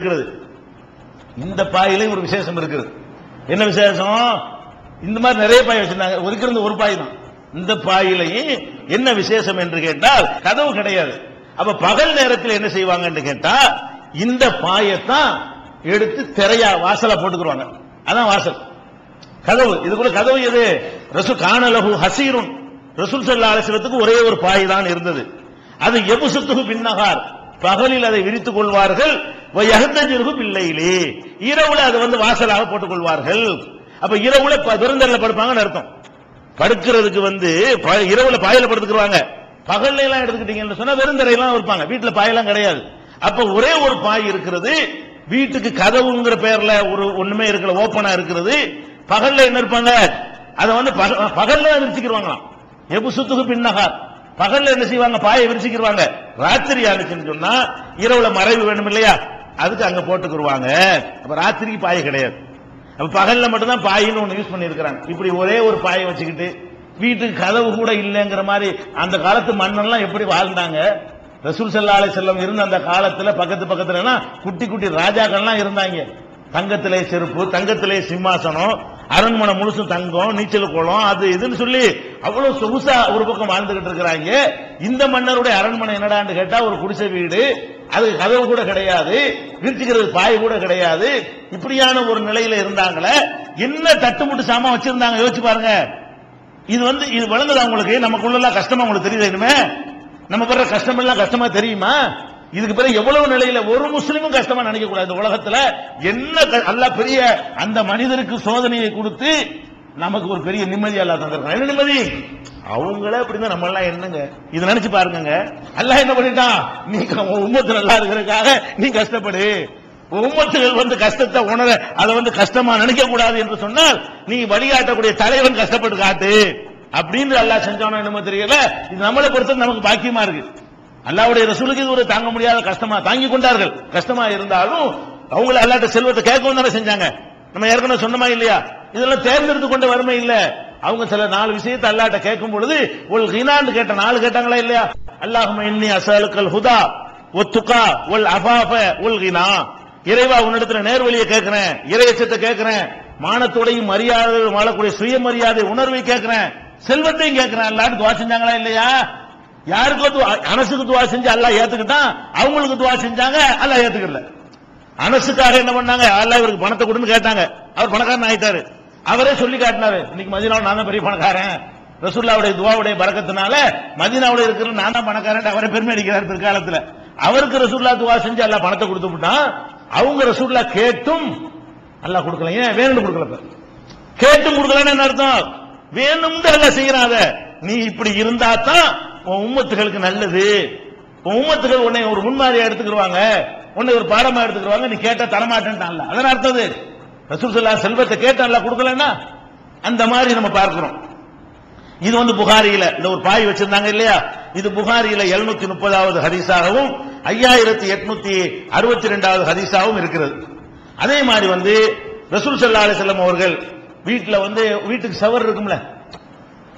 இருக்கிறது. இந்த பாயிலையும் ஒரு விசேஷம் இருக்குது. என்ன விசேஷம்? இந்த மாதிரி நிறைய பாய் வச்சிருந்தாங்க. இருக்கிறது ஒரு பாய் தான். இந்த பாயிலையும் என்ன விசேஷம் என்று கேட்டால் கதவு கிடையாது. அப்ப பகல் நேரத்தில் என்ன செய்வாங்கன்னு கேட்டா இந்த பாயத்தான் எடுத்து திரையா வாசலா போட்டுக்குருவாங்க. அதான் வாசல். கதவு. இதுக்குள்ள கதவு எது? ரசூ காணலகு ஹசீரும் ரசூல் சல்லா அலிஸ்லத்துக்கு ஒரே ஒரு பாய் தான் இருந்தது. அது எபுசுத்துகு பின்னகார் பகலில் அதை விரித்துக் கொள்வார்கள். பிள்ளையிலே இரவுல அதை வந்து வாசலாக போட்டுக் கொள்வார்கள். அப்ப இரவுல பெருந்தல்ல படுப்பாங்கன்னு அர்த்தம். படுக்கிறதுக்கு வந்து ப- இரவுல பாயில படுத்துக்கிறாங்க பகல்ல எல்லாம் எடுத்துக்கிட்டீங்கன்னு சொன்னா வெறுந்தரையெல்லாம் இருப்பாங்க. வீட்டுல பாயெல்லாம் கிடையாது. அப்ப ஒரே ஒரு பாய் இருக்கிறது. வீட்டுக்கு கதவுங்கிற பேர்ல ஒரு ஒண்ணுமே இருக்கல ஓப்பனா இருக்கிறது. பகல்ல என்ன இருப்பாங்க? அதை வந்து பகல்ல விரிச்சுக்கிடுவாங்களாம் எபு சுத்துக்கு பின்னகார் பகல்ல என்ன செய்வாங்க? பாயை விரிச்சுக்கிடுவாங்க ராத்திரி ஆனிச்சுன்னு சொன்னா இரவுல மறைவு வேணும் இல்லையா? அதுக்கு அங்க போட்டுக்குருவாங்க. அப்ப ராத்திரிக்கு பாய் கிடையாது. அப்ப பகல்ல மட்டும்தான் பாயின்னு ஒண்ணு யூஸ் பண்ணிருக்கிறாங்க இப்படி ஒரே ஒரு பாயை வச்சுக்கிட்டு வீட்டுக்கு கதவு கூட இல்லைங்கிற மாதிரி அந்த காலத்து மன்னன்லாம் எப்படி வாழ்ந்தாங்க? ரசூல் செல்லா அலை செல்லம் இருந்த அந்த காலத்துல பக்கத்து பக்கத்துல குட்டி குட்டி ராஜாக்கள்லாம் இருந்தாங்க. தங்கத்திலே செருப்பு தங்கத்திலே சிம்மாசனம் அரண்மனை முழுசும் தங்கம் நீச்சல் குளம் அது இதுன்னு சொல்லி அவ்வளவு சொகுசா ஒரு பக்கம் வாழ்ந்துகிட்டு இருக்கிறாங்க. இந்த மன்னருடைய அரண்மனை என்னடான்னு கேட்டா ஒரு குடிசை வீடு. அது கதவு கூட கிடையாது. விரிச்சுக்கிறது பாய் கூட கிடையாது. இப்படியான ஒரு நிலையில இருந்தாங்களே என்ன தட்டுமுட்டு சாமான் வச்சிருந்தாங்க? யோசிச்சு பாருங்க. இது வந்து இது வளர்ந்தது அவங்களுக்கு நமக்குள்ள கஷ்டமா உங்களுக்கு தெரியுது இனிமே? நம்ம படுற கஷ்டம் எல்லாம் கஷ்டமா தெரியுமா? இதுக்கு பிறகு எவ்வளவு நிலையில ஒரு முஸ்லீமும் கஷ்டமா நினைக்க கூடாது. இந்த உலகத்துல என்ன க- பெரிய அந்த மனிதருக்கு சோதனையை கொடுத்து நமக்கு ஒரு பெரிய நிம்மதி அல்லா தந்திருக்கான் என்ன நிம்மதி? அவங்களே அப்படிதான் நம்ம எல்லாம் என்னங்க? இதை நினைச்சு பாருங்க அல்லாஹ் என்ன பண்ணிட்டான்? நீ க- உம்மத்து நல்லா இருக்கிறதுக்காக நீ கஷ்டப்படு. உன் உம்மத்துகள் வந்து கஷ்டத்தை உணர அதை வந்து கஷ்டமா நினைக்க கூடாது என்று சொன்னால் நீ வழிகாட்டக்கூடிய தலைவன் கஷ்டப்பட்டு காட்டு. அப்படின்னு அல்லாஹ் செஞ்சானோ என்னமோ தெரியல. இது நம்மளை பொறுத்த நமக்கு பாக்கியமா இருக்கு. அல்லாவுடைய ரசூலுக்கு இது ஒரு தாங்க முடியாத கஷ்டமா தாங்கி கொண்டார்கள். கஷ்டமா இருந்தாலும் அவங்கள அல்லாட்ட செல்வத்தை கேட்கவும் தானே செஞ்சாங்க. நம்ம ஏற்கனவே சொன்னமா இல்லையா? இதெல்லாம் தேர்ந்தெடுத்து கொண்ட வறுமை இல்ல. அவங்க சில நாலு விஷயத்தை அல்லாட்ட கேட்கும் பொழுது ஒரு ஹினான்னு கேட்ட நாலு கேட்டாங்களா இல்லையா? அல்லாஹும இன்னி அசலுக்கல் ஹுதா ஒத்துக்கா ஒல் அபாப உல் ஹினா. இறைவா உன்னிடத்துல நேர்வழியை கேட்கிறேன் இறையச்சத்தை கேட்கிறேன் மானத்தோடையும் மரியாதை வாழக்கூடிய சுயமரியாதை உணர்வை கேட்கிறேன் செல்வத்தையும் கேட்கிறேன். அல்லாட்டு துவா செஞ்சாங்களா இல்லையா? யாருக்கோ அனசுக்கு துவா செஞ்சு அல்லாஹ் ஏத்துக்கிட்டான் அவங்களுக்கு துவா செஞ்சாங்க அல்லாஹ் ஏத்துக்கல. அனசுக்காக என்ன பண்ணாங்க? அல்லாஹ் இவருக்கு பணத்தை கொடுன்னு கேட்டாங்க அவர் பணக்காரன் ஆயிட்டாரு. அவரே சொல்லி காட்டினாரு. இன்னைக்கு மதினாவில் நான் தான் பெரிய பணக்காரன். ரசூல்லாவுடைய துவாவுடைய பறக்கத்தினால மதினாவில் இருக்கிற நான் தான் பணக்காரன் அவரை பெருமை அடிக்கிறார் பிற்காலத்தில். அவருக்கு ரசூல்லா துவா செஞ்சு எல்லாம் பணத்தை கொடுத்து விட்டான். அவங்க ரசூல்லா கேட்டும் நல்லா கொடுக்கல. ஏன்? வேணும்னு கொடுக்கல கேட்டும் கொடுக்கலன்னு என்ன அர்த்தம்? வேணும்னு எல்லாம் செய்யறாத நீ இப்படி இருந்தா தான் உன் உம்மத்துகளுக்கு நல்லது. உன் உம்மத்துகள் உன்னை ஒரு முன்மாதிரியா எடுத்துக்கிடுவாங்க உன்னை ஒரு பாடமா எடுத்துக்கிடுவாங்க நீ கேட்டா தரமாட்டேன்ட்டான்ல அதன் அர்த்தம் ரசூசல்லா ரசூல் செல்வத்தை கேட்டா அல்லாஹ் கொடுக்கலன்னா அந்த மாதிரி நம்ம பார்க்கிறோம். இது வந்து புகாரியில இந்த ஒரு பாய் வச்சிருந்தாங்க இல்லையா? இது புகாரியில 730 முப்பதாவது ஹதீஸாகவும் ஐயாயிரத்தி எட்நூத்தி அறுபத்தி ரெண்டாவது ஹதீஸாகவும் இருக்கிறது. அதே மாதிரி வந்து ரசூல் சல்லா அலிசல்லம் அவர்கள் வீட்டில் வந்து வீட்டுக்கு சவர் இருக்கும்ல?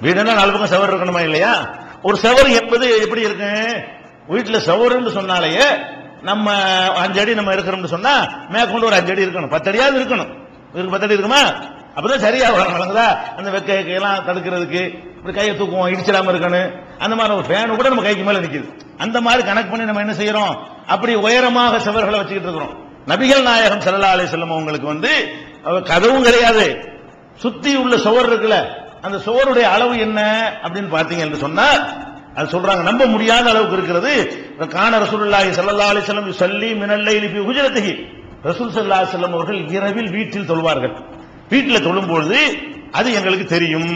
வீடுனா நாலு பக்கம் சவர் இருக்கணுமா இல்லையா? ஒரு செவர் என்பது எப்படி இருக்கு? வீட்டில் சவருன்னு சொன்னாலேயே நம்ம அஞ்சடி நம்ம இருக்கிறோம்னு சொன்னா மேற்கொண்டு ஒரு அஞ்சடி இருக்கணும். பத்தடியாவது இருக்கணும். பத்தடி இருக்குமா? அப்பதான் சரியா வழங்குதா? அந்த வெக்க தடுக்கிறதுக்கு இப்படி கையை தூக்குவோம் இடிச்சிடாம இருக்கணும் அந்த மாதிரி ஒரு ஃபேனு கூட நம்ம கைக்கு மேல நிக்குது. அந்த மாதிரி கணக்கு பண்ணி நம்ம என்ன செய்யறோம்? அப்படி உயரமாக சுவர்களை வச்சுக்கிட்டு இருக்கிறோம். நபிகள் நாயகம் செல்லா அலைஹி வஸல்லம் அவங்களுக்கு வந்து கதவும் கிடையாது. சுத்தி உள்ள சுவர் இருக்குல்ல அந்த சுவருடைய அளவு என்ன அப்படின்னு பாத்தீங்க என்று சொன்னா அது சொல்றாங்க நம்ப முடியாத அளவுக்கு இருக்கிறது. காண ரசூலுல்லாஹி ஸல்லல்லாஹு அலைஹி வஸல்லம் யுஸல்லி மினல் லைலி ஃபி ரசூல் சல்லா செல்லம் அவர்கள் இரவில் வீட்டில் தொழுவார்கள். வீட்டில் தொழும்பொழுது அது எங்களுக்கு தெரியும்.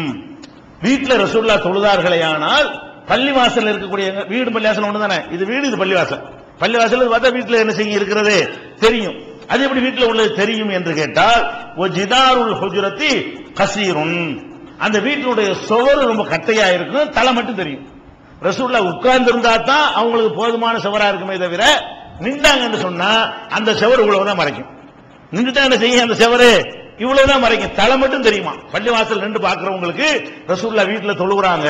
வீட்டில் ரசூல்லா தொழுதார்களே ஆனால் பள்ளிவாசல் இருக்கக்கூடிய வீடு பள்ளிவாசல் ஒன்று தானே இது வீடு இது பள்ளிவாசல். பள்ளிவாசல் பார்த்தா வீட்டில் என்ன செய்ய இருக்கிறது? தெரியும். அது எப்படி வீட்டில் உள்ளது தெரியும் என்று கேட்டால் ஒரு ஜிதாருல் ஹுஜுரத்தி கசீருன். அந்த வீட்டினுடைய சுவர் ரொம்ப கட்டையா இருக்கும் தலை மட்டும் தெரியும். ரசூல்லா உட்கார்ந்து இருந்தா தான் அவங்களுக்கு போதுமான சுவரா இருக்குமே தவிர நின்றாங்கன்னு சொன்னா அந்த சுவர் இவ்வளவுதான் மறைக்கும். நின்றுட்டா என்ன செய்யும் அந்த செவரு இவ்வளவுதான் மறைக்கும். தலை மட்டும் தெரியுமா? பள்ளி வாசல் நின்று பாக்குறவங்களுக்கு ரசூல்லா வீட்டுல தொழுகிறாங்க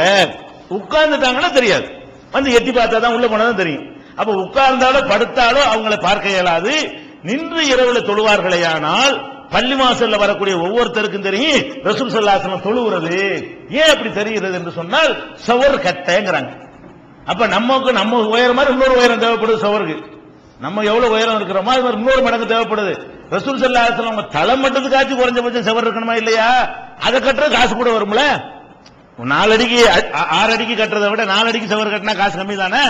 உட்கார்ந்துட்டாங்கன்னா தெரியாது. வந்து எட்டி பார்த்தா தான் உள்ள போனதான் தெரியும். அப்ப உட்கார்ந்தாலோ படுத்தாலோ அவங்கள பார்க்க இயலாது. நின்று இரவுல தொழுவார்களேயானால் பள்ளி வாசல்ல வரக்கூடிய ஒவ்வொருத்தருக்கும் தெரியும் ரசூல் சல்லாசனம் தொழுகிறது ஏன் அப்படி தெரிகிறது என்று சொன்னால் சவர் கட்டைங்கிறாங்க. அப்ப நமக்கு நம்ம உயரம் மாதிரி இன்னொரு உயரம் தேவைப்படுது சவருக்கு. நம்ம எவ்வளவு உயரம் இருக்கிறோமோ அது மாதிரி நூறு மடங்கு தேவைப்படுது. ரசூல் சல்லாசனம் அவங்க தலை மட்டத்துக்காச்சும் குறைஞ்சபட்சம் சவர் இருக்கணுமா இல்லையா? அதை கட்டுறது காசு கூட வரும்ல? நாலு அடிக்கு ஆறு அடிக்கு கட்டுறதை விட நாலு அடிக்கு சவர் கட்டினா காசு கம்மி தானே?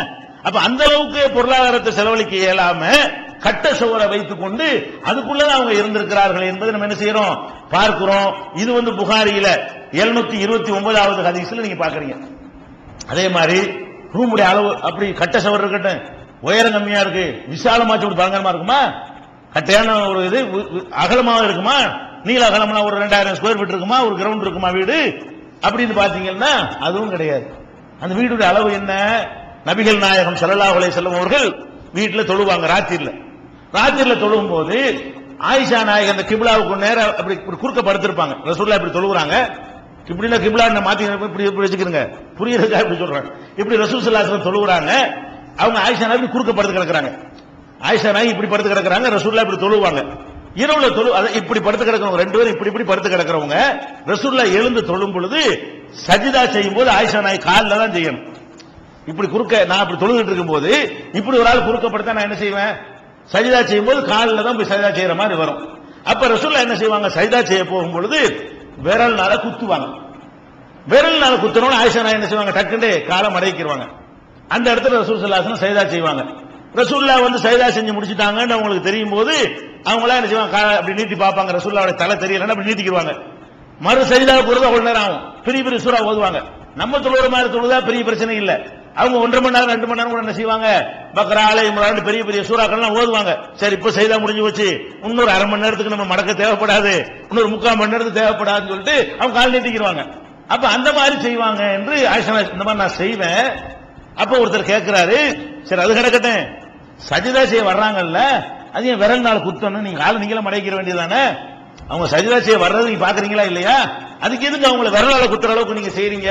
அப்ப அந்த அளவுக்கு பொருளாதாரத்தை செலவழிக்க இயலாம கட்ட சுவரை வைத்துக் கொண்டு அதுக்குள்ள அவங்க இருந்திருக்கிறார்கள் என்பதை நம்ம என்ன செய்யறோம்? பார்க்கிறோம். இது வந்து புகாரியில 729 இருபத்தி ஒன்பதாவது ஹதீஸ்ல நீங்க பாக்குறீங்க அதே மாதிரி ரூமுடைய அளவு அப்படி கட்ட சவர் இருக்கட்டும் உயரம் கம்மியா இருக்கு. விசாலமாச்சு இப்படி பயங்கரமா இருக்குமா? கட்டையான ஒரு இது அகலமாக இருக்குமா? நீல அகலம்னா ஒரு ரெண்டாயிரம் ஸ்கொயர் ஃபீட் இருக்குமா? ஒரு கிரவுண்ட் இருக்குமா வீடு? அப்படின்னு பாத்தீங்கன்னா அதுவும் கிடையாது. அந்த வீடுடைய அளவு என்ன? நபிகள் நாயகம் செல்லலாவுலே அலைஹி வஸல்லம் அவர்கள் வீட்டில் தொழுவாங்க ராத்திரில ராத்திரில தொழுவும் போது ஆயிஷா நாயகம் அந்த கிபிலாவுக்கு நேரம் அப்படி இப்படி குறுக்க படுத்திருப்பாங்க ரசூல்லா இப்படி தொழுகிறாங்க. இப்படின்னா கிப்லா மாத்தி இப்படி இப்படி வச்சுக்கிறங்க இப்படி சொல்றாங்க. இப்படி ரசூல் சல்லாஹம் தொழுகிறாங்க. அவங்க ஆயிஷா நாய் குறுக்க படுத்து கிடக்குறாங்க. ஆயிஷா நாய் இப்படி படுத்து கிடக்குறாங்க ரசூல்லா இப்படி தொழுவாங்க. இரவுல தொழு அதை இப்படி படுத்து கிடக்கிறவங்க ரெண்டு பேரும் இப்படி இப்படி படுத்து கிடக்கிறவங்க ரசூல்லா எழுந்து தொழும் பொழுது சஜிதா செய்யும் போது ஆயிஷா நாய் காலில் தான் செய்யணும் இப்படி குறுக்க நான் இப்படி தொழுகிட்டு இருக்கும்போது இப்படி ஒரு ஆள் குறுக்க நான் என்ன செய்வேன்? சஜிதா செய்யும் போது காலில் தான் போய் சஜிதா செய்யற மாதிரி வரும். அப்ப ரசூல்லா என்ன செய்வாங்க? சஜிதா செய்ய போகும் பொழுது விரல்னால குத்துவாங்க. விரல்னால குத்தணும்னு ஆயிஷா நாய் என்ன செய்வாங்க? டக்குன்னு காலை மடக்கிடுவாங்க அந்த இடத்துல ரசூல் சல்லாசனம் சைதா செய்வாங்க. ரசூல்லா வந்து சைதா செஞ்சு முடிச்சிட்டாங்கன்னு அவங்களுக்கு தெரியும் போது அவங்களா என்ன செய்வாங்க அப்படி நீட்டி பார்ப்பாங்க. ரசூல்லாவோட தலை தெரியலன்னு அப்படி நீட்டிக்கிடுவாங்க. மறு சைதா போறது அவ்வளவு நேரம் ஆகும். பெரிய பெரிய சூறா ஓதுவாங்க. நம்ம தொழுற மாதிரி தொழுதா பெரிய பிரச்சனை இல்ல. அவங்க ஒன்றரை மணி நேரம் ரெண்டு மணி நேரம் கூட என்ன செய்வாங்க? பக்கரா ஆலை இம்ரான் பெரிய பெரிய சூறாக்கள்லாம் ஓதுவாங்க. சரி இப்ப செய்தா முடிஞ்சு போச்சு. இன்னொரு அரை மணி நேரத்துக்கு நம்ம மடக்க தேவைப்படாது. இன்னொரு முக்கால் மணி நேரத்துக்கு தேவைப்படாதுன்னு சொல்லிட்டு அவங்க கால் நீட்டிக்கிடுவாங்க. அப்ப அந்த மாதிரி செய்வாங்க என்று ஆயிஷா இந்த மாதிரி நான் செய்வேன். அப்ப ஒருத்தர் கேட்கிறாரு சரி அது கிடக்கட்டும். சஜிதா செய்ய வர்றாங்கல்ல அது ஏன் விரல் நாள் குத்தணும்? நீங்க ஆள் நீங்களும் மடைக்கிற வேண்டியதானே அவங்க சஜிதா செய்ய வர்றது நீங்க பாக்குறீங்களா இல்லையா? அதுக்கு எதுக்கு அவங்கள விரலால குத்துற அளவுக்கு நீங்க செய்றீங்க?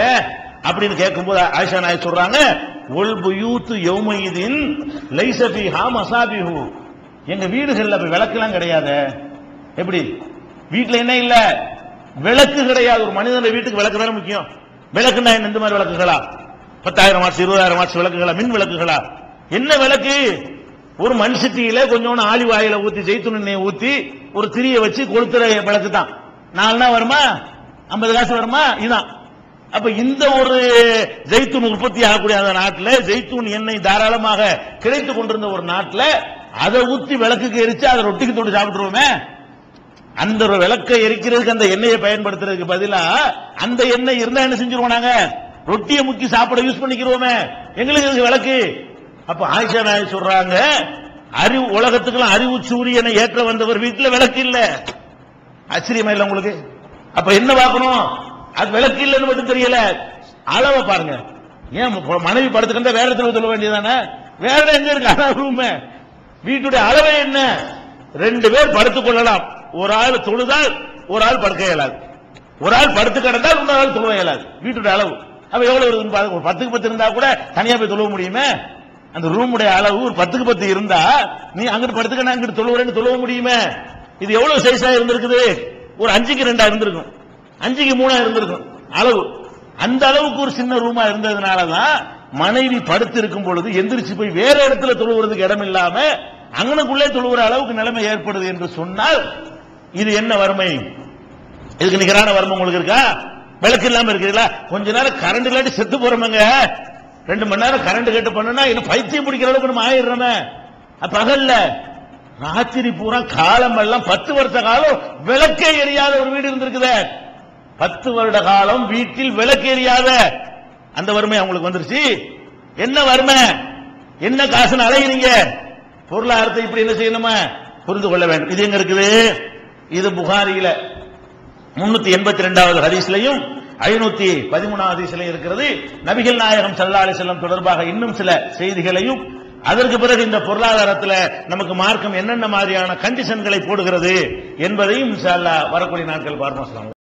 அப்படின்னு கேட்கும்போது ஆயிஷா நாயக் சொல்றாங்க ஒல் புயூத்து யௌமயிதின் லைஸ ஃபீஹா மசாபிஹு. எங்க வீடுகள்ல அப்ப விளக்கெல்லாம் கிடையாது. எப்படி? வீட்டுல என்ன இல்ல? விளக்கு கிடையாது. ஒரு மனிதனுடைய வீட்டுக்கு விளக்கு தானே முக்கியம். விளக்குன்னா என்ன? இந்த மாதிரி விளக்குகளா? பத்தாயிரம் வாட்ஸ் இருபதாயிரம் வாட்ஸ் விளக்குகளா மின் விளக்குகளா? என்ன விளக்கு? ஒரு மண் சிட்டியில கொஞ்சோண்டு ஆலிவ் ஆயில ஊத்தி ஜெய்துன் எண்ணெயை ஊத்தி ஒரு திரிய வச்சு கொளுத்துற விளக்கு தான். நாலுனா வருமா? ஐம்பது காசு வருமா? இதுதான் அப்ப இந்த ஒரு ஜெய்தூன் உற்பத்தி ஆகக்கூடிய அந்த நாட்டில் ஜெய்தூன் எண்ணெய் தாராளமாக கிடைத்துக் கொண்டிருந்த ஒரு நாட்டில் அதை ஊத்தி விளக்குக்கு எரிச்சு அதை ரொட்டிக்கு தொட்டு சாப்பிட்டுருவோமே. அந்த ஒரு விளக்கை எரிக்கிறதுக்கு அந்த எண்ணெயை பயன்படுத்துறதுக்கு பதிலா அந்த எண்ணெய் இருந்தா என்ன செஞ்சிருவோம் நாங்க? ரொட்டியை முக்கி சாப்பிட யூஸ் பண்ணிக்கிறோமே. எங்களுக்கு விளக்கு? அப்ப ஆயிஷா நாய் சொல்றாங்க அறிவு உலகத்துக்கெல்லாம் அறிவு சூரியனை ஏற்ற வந்தவர் வீட்டில் விளக்கு இல்ல. ஆச்சரியமா இல்ல உங்களுக்கு? அப்ப என்ன பார்க்கணும்? அது விளக்கு இல்லைன்னு மட்டும் தெரியல. அளவை பாருங்க. ஏன் மனைவி படுத்துக்கிட்ட வேற இடத்துல சொல்ல வேண்டியதானே வேற எங்க இருக்கு அதான் ரூம் வீட்டுடைய அளவை என்ன? ரெண்டு பேர் படுத்துக் கொள்ளலாம். ஒரு ஆள் தொழுதால் ஒரு ஆள் படுக்க இயலாது. ஒரு ஆள் படுத்து கிடந்தால் இன்னொரு ஆள் தொழுவ இயலாது. வீட்டுடைய அளவு. அப்ப எவ்வளவு இருக்குன்னு பாருங்க ஒரு பத்துக்கு பத்து இருந்தா கூட தனியா போய் தொழுவ முடியுமே? அந்த ரூமுடைய அளவு ஒரு பத்துக்கு பத்து இருந்தா நீ அங்கிட்டு படுத்துக்க நான் இங்கிட்டு தொழுவுறேன்னு தொழுவ முடியுமே? இது எவ்வளவு சைஸா இருந்திருக்குது? ஒரு அஞ்சுக்கு ரெண்டா இருந்திருக்கும். அஞ்சுக்கு மூணா இருந்திருக்கும். அளவு. அந்த அளவுக்கு ஒரு சின்ன ரூமா இருந்ததுனாலதான் மனைவி படுத்து இருக்கும் பொழுது எந்திரிச்சு போய் வேற இடத்துல தொழுவுறதுக்கு இடம் இல்லாம அங்கனுக்குள்ளே தொழுவுற அளவுக்கு நிலைமை ஏற்படுது என்று சொன்னால் இது என்ன வறுமை? இதுக்கு நிகரான வறுமை உங்களுக்கு இருக்கா? விளக்கு இல்லாம இருக்குதுல்ல கொஞ்ச நேரம் கரண்ட் இல்லாட்டி செத்து போறோமங்க. ரெண்டு மணி நேரம் கரண்ட் கட்டு பண்ணனா இன்னும் பைத்தியம் பிடிக்கிற அளவுக்கு நம்ம ஆயிடுறோமே. பகல்ல ராத்திரி பூரா காலம் எல்லாம் பத்து வருஷ காலம் விளக்கே எரியாத ஒரு வீடு இருந்திருக்குதே. பத்து வருட காலம் வீட்டில் விளக்கு எரியாத அந்த வறுமை அவங்களுக்கு வந்துருச்சு. என்ன வறுமை? என்ன காசுன்னு அலைகிறீங்க பொருளாதாரத்தை இப்படி என்ன செய்யணுமா? புரிந்து கொள்ள வேண்டும். இது எங்க இருக்குது? இது புகாரியில. முன்னூத்தி எண்பத்தி ரெண்டாவது ஹதீஸ்லையும் ஐநூத்தி பதிமூணாவது சிலை இருக்கிறது. நபிகள் நாயகம் சல்லா அலி செல்லம் தொடர்பாக இன்னும் சில செய்திகளையும் அதற்கு பிறகு இந்த பொருளாதாரத்துல நமக்கு மார்க்கம் என்னென்ன மாதிரியான கண்டிஷன்களை போடுகிறது என்பதையும் வரக்கூடிய நாட்கள் பார்ப்போம்